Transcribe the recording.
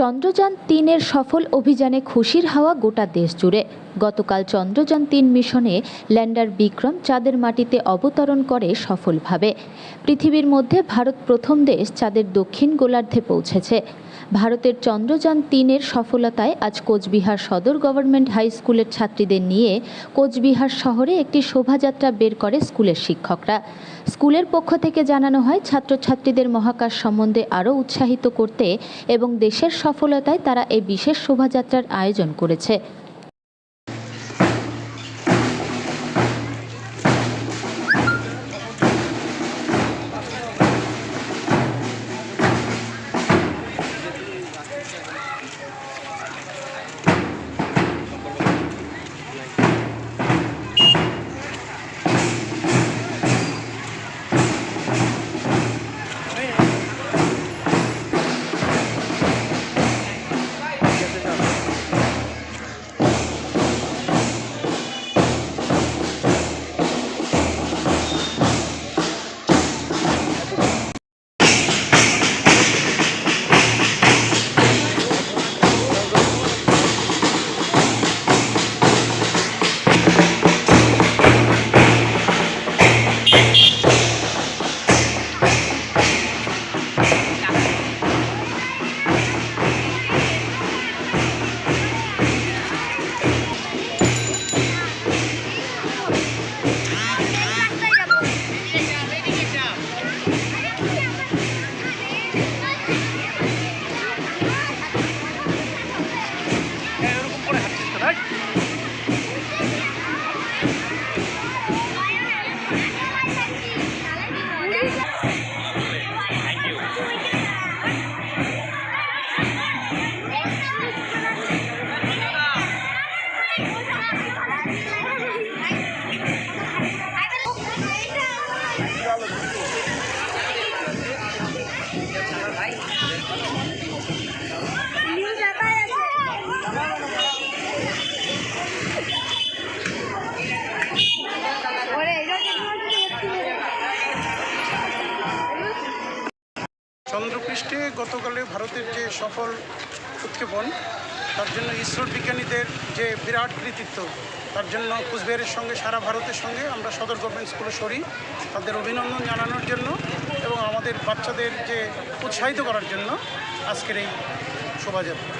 চন্দ্রযান তিনের সফল অভিযানে খুশির হাওয়া গোটা দেশ জুড়ে। গতকাল চন্দ্রযান তিন মিশনে ল্যান্ডার বিক্রম চাঁদের মাটিতে অবতরণ করে সফলভাবে। পৃথিবীর মধ্যে ভারত প্রথম দেশ চাঁদের দক্ষিণ গোলার্ধে পৌঁছেছে। ভারতের চন্দ্রযান তিনের সফলতায় আজ কোচবিহার সদর গভর্নমেন্ট হাই স্কুলের ছাত্রীদের নিয়ে কোচবিহার শহরে একটি শোভাযাত্রা বের করে স্কুলের শিক্ষকরা। স্কুলের পক্ষ থেকে জানানো হয়, ছাত্রছাত্রীদের মহাকাশ সম্বন্ধে আরও উৎসাহিত করতে এবং দেশের সফলতায় তারা এই বিশেষ শোভাযাত্রার আয়োজন করেছে। চন্দ্রপৃষ্ঠে গতকালে ভারতের যে সফল উৎক্ষেপণ, তার জন্য ইসরোর বিজ্ঞানীদের যে বিরাট কৃতিত্ব, তার জন্য কুচবিহারের সঙ্গে, সারা ভারতের সঙ্গে আমরা সদর গভর্নমেন্ট স্কুলে সরি। তাদের অভিনন্দন জানানোর জন্য এবং আমাদের বাচ্চাদের যে উৎসাহিত করার জন্য আজকের এই শোভাযাত্রা।